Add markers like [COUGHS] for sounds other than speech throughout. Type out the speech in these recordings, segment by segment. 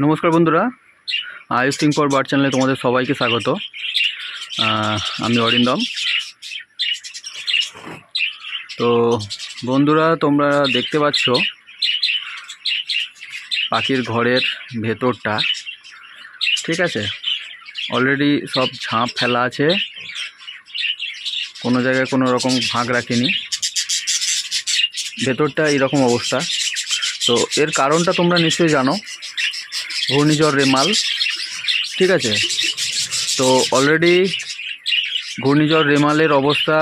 নমস্কার বন্ধুরা। আয়ুষ্টিং পর বার চ্যানেলে তোমাদের সবাইকে স্বাগত। আমি অরিন্দম। তো বন্ধুরা, তোমরা দেখতে পাচ্ছ পাখির ঘরের ভেতরটা। ঠিক আছে? অলরেডি সব ঝাঁপ ফেলা আছে। কোনো জায়গায় কোনো রকম ভাগ রাখিনি। ভেতরটা এরকম অবস্থা। তো এর কারণটা তোমরা নিশ্চয়ই জানো। ঘূর্ণিঝড় রেমাল ঠিক আছে? তো অলরেডি ঘূর্ণিঝড় রেমালের অবস্থা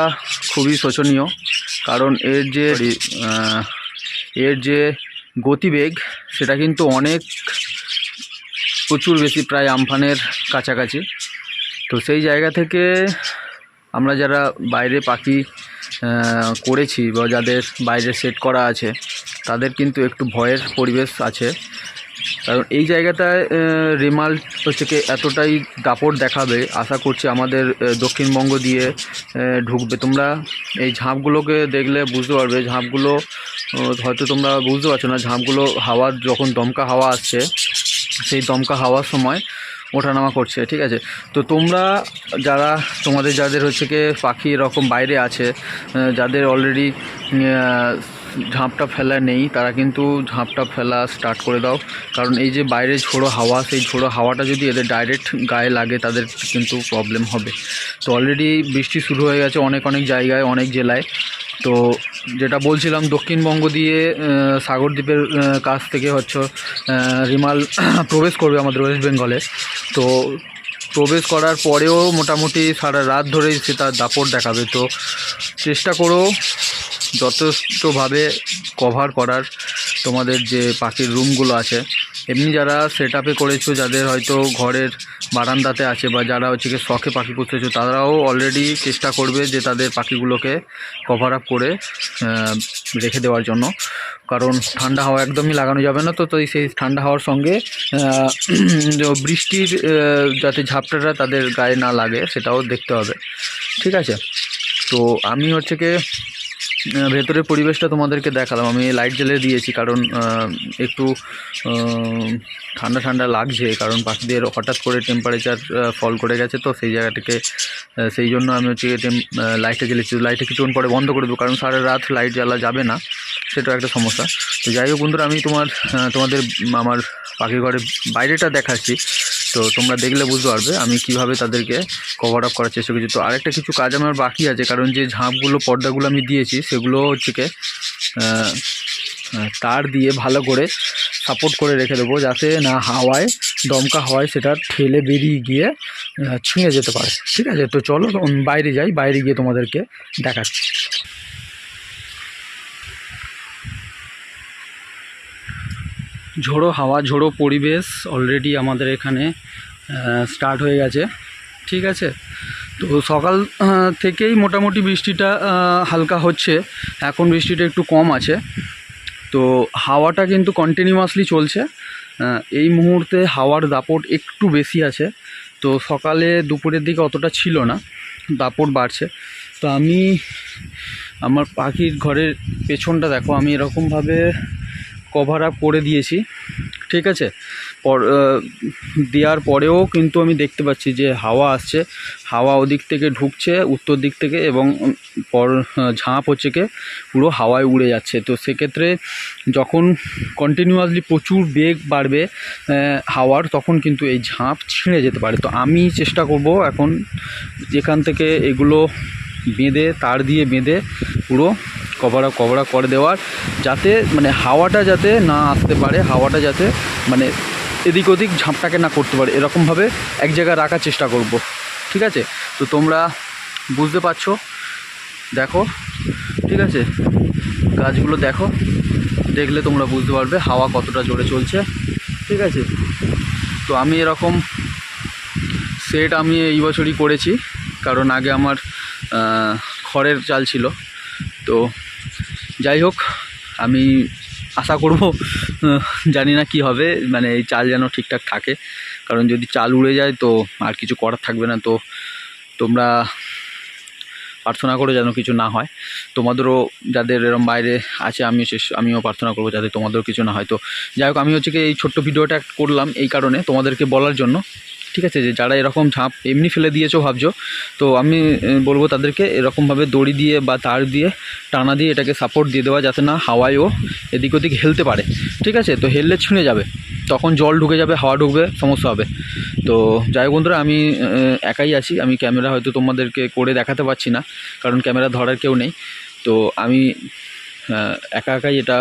খুবই শোচনীয়। কারণ এর যে এর যে গতিবেগ, সেটা কিন্তু অনেক, প্রচুর বেশি প্রায় আমফানের কাছাকাছি। তো সেই জায়গা থেকে আমরা যারা বাইরে পাখি করেছি বা যাদের বাইরে সেট করা আছে, তাদের কিন্তু একটু ভয়ের পরিবেশ আছে। কারণ এই জায়গাটায় রেমাল হচ্ছে কি এতটাই দাপট দেখাবে, আশা করছি আমাদের দক্ষিণবঙ্গ দিয়ে ঢুকবে। তোমরা এই ঝাঁপগুলোকে দেখলে বুঝতে পারবে, ঝাঁপগুলো হয়তো তোমরা বুঝতে পারছ না, ঝাঁপগুলো হাওয়ার যখন দমকা হাওয়া আসছে, সেই দমকা হাওয়ার সময় ওঠানামা করছে, ঠিক আছে? তো তোমরা যারা, তোমাদের যাদের হচ্ছে কি পাখি এরকম বাইরে আছে যাদের অলরেডি ঝাঁপটা ফেলা নেই, তারা কিন্তু ঝাঁপটা ফেলা স্টার্ট করে দাও। কারণ এই যে বাইরে ঝোড়ো হাওয়া, সেই ঝোড়ো হাওয়াটা যদি এদের ডাইরেক্ট গায়ে লাগে, তাদের কিন্তু প্রবলেম হবে। তো অলরেডি বৃষ্টি শুরু হয়ে গেছে অনেক অনেক জায়গায়, অনেক জেলায়। তো যেটা বলছিলাম, দক্ষিণবঙ্গ দিয়ে সাগরদ্বীপের কাছ থেকে হচ্ছে রিমাল [COUGHS] প্রবেশ করবে আমাদের ওয়েস্ট বেঙ্গলে তো প্রবেশ করার পরেও মোটামুটি সারা রাত ধরেই সে তার দাপট দেখাবে। তো চেষ্টা করো যথেষ্টভাবে কভার করার তোমাদের যে পাখির রুমগুলো আছে। এমনি যারা সেট আপে করেছ, যাদের হয়তো ঘরের বারান্দাতে আছে বা যারা হচ্ছে কি শখে পাখি পুষতেছো, তারাও অলরেডি চেষ্টা করবে যে তাদের পাখিগুলোকে কভার আপ করে রেখে দেওয়ার জন্য। কারণ ঠান্ডা হাওয়া একদমই লাগানো যাবে না তো তো সেই ঠান্ডা হাওয়ার সঙ্গে [CLEARS THROAT] বৃষ্টির যাতে ঝাপটাটা তাদের গায়ে না লাগে, সেটাও দেখতে হবে। ঠিক আছে? তো আমি হচ্ছে কি ভেতরের পরিবেশটা তোমাদেরকে দেখালাম। আমি লাইট জ্বেলে দিয়েছি কারণ একটু ঠান্ডা ঠান্ডা লাগছে, কারণ পাখিদের হঠাৎ করে টেম্পারেচার ফল করে গেছে তো সেই জায়গাটাকে সেই জন্য আমি হচ্ছে লাইটটা জ্বেলেছি। লাইটটা কিছুক্ষণ পরে বন্ধ করে দেবো, কারণ সারা রাত লাইট জ্বালা যাবে না সেটাও একটা সমস্যা। তো যাই হোক বন্ধুরা, আমি তোমার তোমাদের, আমার পাখির ঘরের বাইরেটা দেখাচ্ছি। তো তোমরা দেখলে বুঝতে পারবে আমি কীভাবে তাদেরকে কভার আপ করার চেষ্টা করছি। তো আরেকটা কিছু কাজ আমার বাকি আছে, কারণ যে ঝাঁপগুলো, পর্দাগুলো আমি দিয়েছি, সেগুলো হচ্ছে তার দিয়ে ভালো করে সাপোর্ট করে রেখে দেবো, যাতে না হাওয়ায়, দমকা হাওয়ায় সেটা ঠেলে বেরিয়ে গিয়ে ছুঁয়ে যেতে পারে। ঠিক আছে? তো চলো, বাইরে যাই, বাইরে গিয়ে তোমাদেরকে দেখাচ্ছি। ঝোড়ো হাওয়া, ঝোড়ো পরিবেশ অলরেডি আমাদের এখানে স্টার্ট হয়ে গেছে। ঠিক আছে? তো সকাল থেকেই মোটামুটি বৃষ্টিটা হালকা হচ্ছে। এখন বৃষ্টিটা একটু কম আছে। তো হাওয়াটা কিন্তু কন্টিনিউয়াসলি চলছে। এই মুহূর্তে হাওয়ার দাপট একটু বেশি আছে। তো সকালে দুপুরের দিকে অতটা ছিল না, দাপট বাড়ছে। তো আমি, আমার পাখির ঘরের পেছনটা দেখো, আমি এরকমভাবে কভার আপ করে দিয়েছি, ঠিক আছে? পর দেওয়ার পরেও কিন্তু আমি দেখতে পাচ্ছি যে হাওয়া আসছে, হাওয়া ওদিক থেকে ঢুকছে, উত্তর দিক থেকে এবং পর ঝাঁপ হচ্ছে কি, পুরো হাওয়ায় উড়ে যাচ্ছে। তো সেক্ষেত্রে যখন কন্টিনিউয়াসলি প্রচুর বেগ বাড়বে হাওয়ার, তখন কিন্তু এই ঝাঁপ ছিঁড়ে যেতে পারে। তো আমি চেষ্টা করব এখন যেখান থেকে এগুলো বেঁধে, তার দিয়ে বেঁধে পুরো কভার আপ কভার আপ করে দেওয়ার, যাতে মানে হাওয়াটা যাতে না আসতে পারে, হাওয়াটা যাতে মানে এদিক ওদিক ঝাঁপটাকে না করতে পারে, এরকমভাবে এক জায়গায় রাখার চেষ্টা করব। ঠিক আছে? তো তোমরা বুঝতে পারছ? দেখো? ঠিক আছে? গাছগুলো দেখো? দেখলে তোমরা বুঝতে পারবে হাওয়া কতটা জোরে চলছে। ঠিক আছে? তো আমি এরকম সেট আমি এই বছরই করেছি, কারণ আগে আমার খড়ের চাল ছিল। তো যাই হোক, আমি আশা করব জানি না কি হবে মানে এই চাল যেন ঠিকঠাক থাকে। কারণ যদি চাল উড়ে যায় তো আর কিছু করার থাকবে না। তো তোমরা প্রার্থনা করো যেন কিছু না হয়। তোমাদেরও যাদের এরম বাইরে আছে, আমিও শেষ, আমিও প্রার্থনা করব যাতে তোমাদেরও কিছু না হয়। তো যাই হোক, আমি হচ্ছে কি এই ছোট্ট ভিডিওটা করলাম এই কারণে তোমাদেরকে বলার জন্য। ঠিক আছে, যে যারা এরকম ঝাঁপ এমনি ফেলে দিয়েছ ভাবছ, তো আমি বলব তাদেরকে এরকমভাবে দড়ি দিয়ে বা তার দিয়ে, টানা দিয়ে এটাকে সাপোর্ট দিয়ে দেওয়া যাতে না হাওয়ায়ও এদিক ওদিক হেলতে পারে। ঠিক আছে, তো হেললে ছিঁড়ে যাবে। তখন জল ঢুকে যাবে, হাওয়া ঢুকবে, সমস্যা হবে। তো যাই বন্ধুরা, আমি একাই আছি। আমি ক্যামেরা হয়তো তোমাদেরকে করে দেখাতে পারছি না, কারণ ক্যামেরা ধরার কেউ নেই। তো আমি একা একাই এটা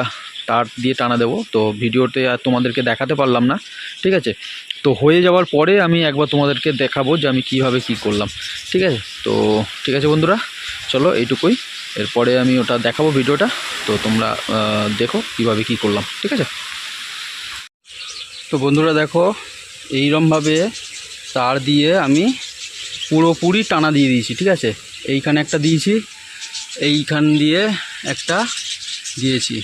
তার দিয়ে টানা দেবো। তো ভিডিওতে আর তোমাদেরকে দেখাতে পারলাম না, ঠিক আছে? তো হয়ে যাওয়ার পরে আমি একবার তোমাদেরকে দেখাবো যে আমি কীভাবে কি করলাম, ঠিক আছে? তো ঠিক আছে বন্ধুরা, চলো এইটুকুই। এরপরে আমি ওটা দেখাবো ভিডিওটা। তো তোমরা দেখো কীভাবে কি করলাম, ঠিক আছে? তো বন্ধুরা দেখো, এইরমভাবে তার দিয়ে আমি পুরোপুরি টানা দিয়ে দিয়েছি, ঠিক আছে? এইখানে একটা দিয়েছি, এইখান দিয়ে একটা দিয়েছি।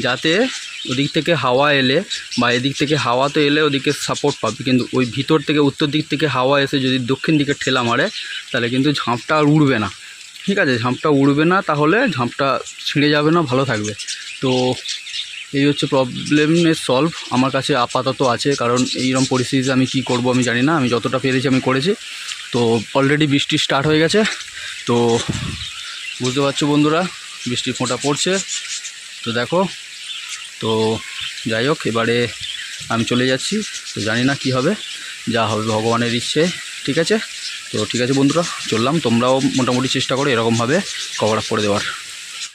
যাতে ওদিক থেকে হাওয়া এলে বা এদিক থেকে হাওয়া তো এলে ওদিকে সাপোর্ট পাবে। কিন্তু ওই ভিতর থেকে উত্তর দিক থেকে হাওয়া এসে যদি দক্ষিণ দিকে ঠেলা মারে, তাহলে কিন্তু ঝাঁপটা আর উড়বে না। ঠিক আছে? ঝাঁপটা উড়বে না, তাহলে ঝাঁপটা ছিঁড়ে যাবে না, ভালো থাকবে। তো এই হচ্ছে প্রবলেমের সলভ আমার কাছে আপাতত আছে, কারণ এইরকম পরিস্থিতিতে আমি কি করব আমি জানি না। আমি যতটা পেরেছি আমি করেছি। তো অলরেডি বৃষ্টি স্টার্ট হয়ে গেছে। তো বুঝতে পারছ বন্ধুরা, বৃষ্টির ফোঁটা পড়ছে। তো দেখো, তো যাই হোক, এবারে আমি চলে যাচ্ছি। তো জানি না কি হবে, যা হবে ভগবানের ইচ্ছে, ঠিক আছে? তো ঠিক আছে বন্ধুরা, চললাম। তোমরাও মোটামুটি চেষ্টা করো এরকমভাবে কভার আপ করে দেওয়ার।